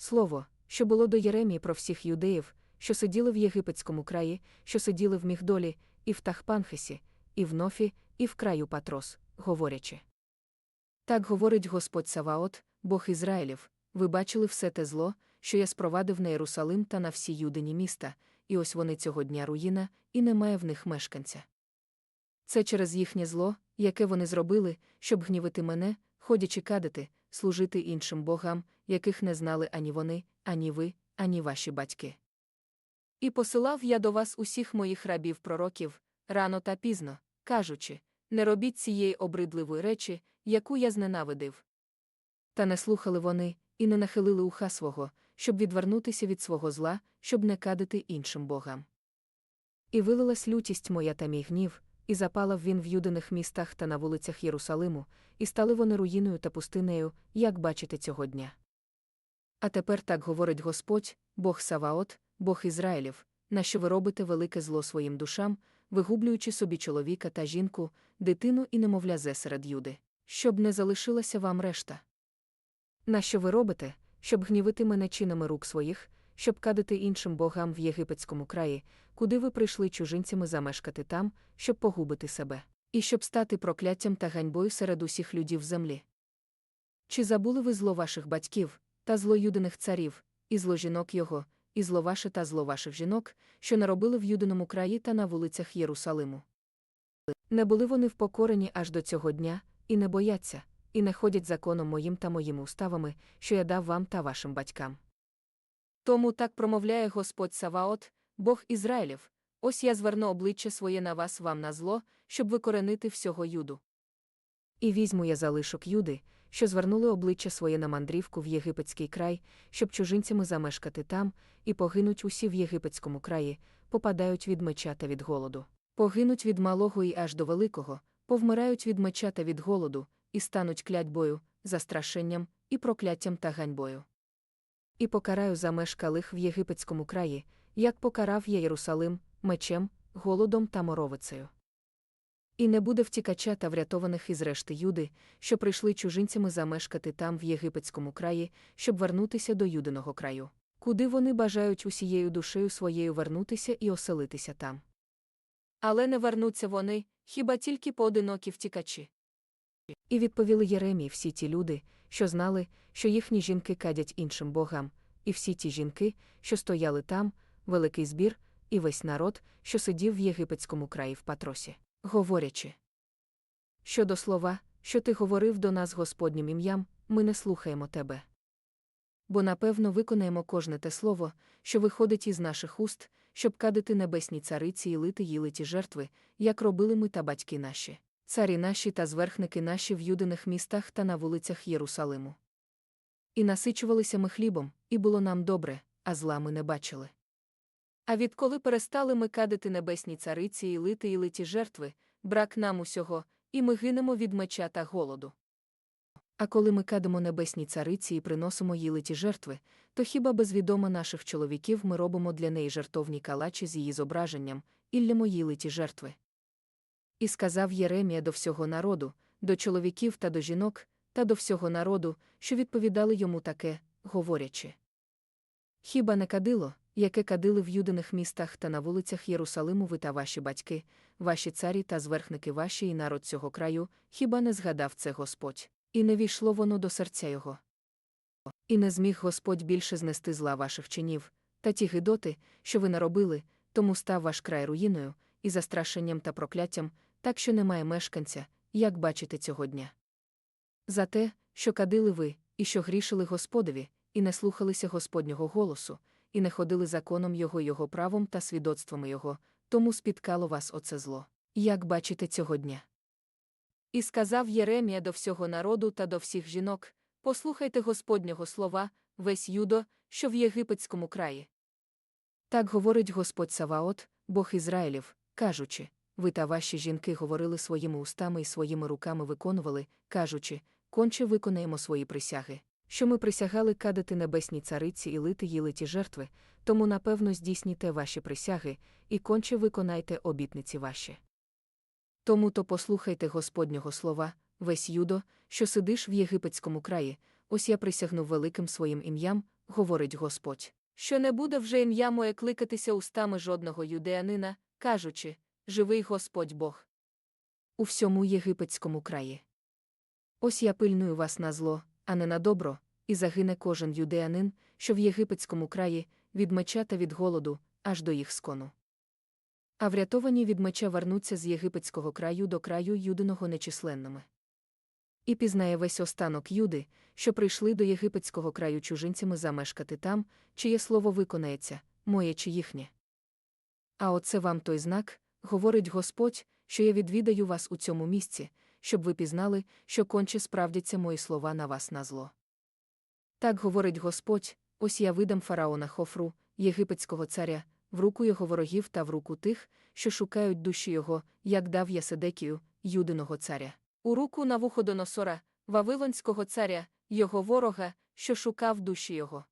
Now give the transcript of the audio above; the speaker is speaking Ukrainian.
Слово, що було до Єремії про всіх юдеїв, що сиділи в єгипетському краї, що сиділи в Мігдолі, і в Тахпанхесі, і в Нофі, і в краю Патрос, говорячи. Так говорить Господь Саваот, Бог Ізраїлів, ви бачили все те зло, що я спровадив на Єрусалим та на всі юдині міста, і ось вони цього дня руїна, і немає в них мешканця. Це через їхнє зло, яке вони зробили, щоб гнівити мене, ходячи кадити, служити іншим богам, яких не знали ані вони, ані ви, ані ваші батьки. І посилав я до вас усіх моїх рабів пророків, рано та пізно, кажучи, не робіть цієї обридливої речі, яку я зненавидив. Та не слухали вони, і не нахилили уха свого, щоб відвернутися від свого зла, щоб не кадити іншим богам. І вилилась лютість моя та мій гнів, і запалав він в юдиних містах та на вулицях Єрусалиму, і стали вони руїною та пустинею, як бачите цього дня. А тепер так говорить Господь, Бог Саваот, Бог Ізраїлів, на що ви робите велике зло своїм душам, вигублюючи собі чоловіка та жінку, дитину і немовля зе серед юди, щоб не залишилася вам решта. На що ви робите, щоб гнівити мене чинами рук своїх, щоб кадити іншим богам в єгипетському краї, куди ви прийшли чужинцями замешкати там, щоб погубити себе, і щоб стати прокляттям та ганьбою серед усіх людів землі? Чи забули ви зло ваших батьків, та зло юдиних царів, і зло жінок його, і зло ваше та зло ваших жінок, що наробили в юдиному краї та на вулицях Єрусалиму? Не були вони впокорені аж до цього дня, і не бояться, і не ходять законом моїм та моїми уставами, що я дав вам та вашим батькам. Тому так промовляє Господь Саваот, Бог Ізраїлів, ось я зверну обличчя своє на вас вам на зло, щоб викоренити всього юду. І візьму я залишок юди, що звернули обличчя своє на мандрівку в єгипетський край, щоб чужинцями замешкати там, і погинуть усі в єгипетському краї, попадають від меча та від голоду, погинуть від малого і аж до великого, повмирають від меча та від голоду, і стануть клятьбою, застрашенням, і прокляттям та ганьбою. І покараю замешкалих в єгипетському краї, як покарав я Єрусалим, мечем, голодом та моровицею. І не буде втікача та врятованих із решти юди, що прийшли чужинцями замешкати там в єгипетському краї, щоб вернутися до юдиного краю, куди вони бажають усією душею своєю вернутися і оселитися там. Але не вернуться вони, хіба тільки поодинокі втікачі. І відповіли Єремії всі ті люди, що знали, що їхні жінки кадять іншим богам, і всі ті жінки, що стояли там, великий збір, і весь народ, що сидів в єгипетському краї в Патросі, говорячи. Щодо слова, що ти говорив до нас Господнім ім'ям, ми не слухаємо тебе. Бо напевно виконаємо кожне те слово, що виходить із наших уст, щоб кадити небесні цариці і лити їли ті жертви, як робили ми та батьки наші царі наші та зверхники наші в юдиних містах та на вулицях Єрусалиму. І насичувалися ми хлібом, і було нам добре, а зла ми не бачили. А відколи перестали ми кадити небесні цариці і лити і литі жертви, брак нам усього, і ми гинемо від меча та голоду. А коли ми кадимо небесні цариці і приносимо їй литі жертви, то хіба без відома наших чоловіків ми робимо для неї жертовні калачі з її зображенням, і лємо їй литі жертви. І сказав Єремія до всього народу, до чоловіків та до жінок, та до всього народу, що відповідали йому таке, говорячи. Хіба не кадило, яке кадили в юдиних містах та на вулицях Єрусалиму ви та ваші батьки, ваші царі та зверхники ваші і народ цього краю, хіба не згадав це Господь, і не війшло воно до серця його. І не зміг Господь більше знести зла ваших чинів, та ті гидоти, що ви наробили, тому став ваш край руїною, і застрашенням та прокляттям, так що немає мешканця, як бачите цього дня. За те, що кадили ви, і що грішили Господові, і не слухалися Господнього голосу, і не ходили законом Його Його правом та свідоцтвами Його, тому спіткало вас оце зло, як бачите цього дня. І сказав Єремія до всього народу та до всіх жінок Послухайте Господнього слова, весь юдо, що в єгипетському краї. Так говорить Господь Саваот, Бог Ізраїлів, кажучи ви та ваші жінки говорили своїми устами і своїми руками виконували, кажучи, конче виконаємо свої присяги, що ми присягали кадати небесній цариці і лити їй литі жертви, тому напевно здійсніте ваші присяги, і конче виконайте обітниці ваші. Тому то послухайте Господнього слова, весь юдо, що сидиш в єгипетському краї, ось я присягнув великим своїм ім'ям, говорить Господь, що не буде вже ім'я моє кликатися устами жодного юдеянина, кажучи, живий Господь Бог. У всьому єгипетському краї. Ось я пильную вас на зло, а не на добро, і загине кожен юдеянин, що в єгипетському краї, від меча та від голоду, аж до їх скону. А врятовані від меча вернуться з єгипетського краю до краю юдиного нечисленними. І пізнає весь останок юди, що прийшли до єгипетського краю чужинцями замешкати там, чиє слово виконається, моє чи їхнє. А оце вам той знак, говорить Господь, що я відвідаю вас у цьому місці, щоб ви пізнали, що конче справдяться мої слова на вас на зло. Так говорить Господь, ось я видам фараона Хофру, єгипетського царя, в руку його ворогів та в руку тих, що шукають душі його, як дав я Седекію, юдиного царя. У руку Навуходоносора, Вавилонського царя, його ворога, що шукав душі його.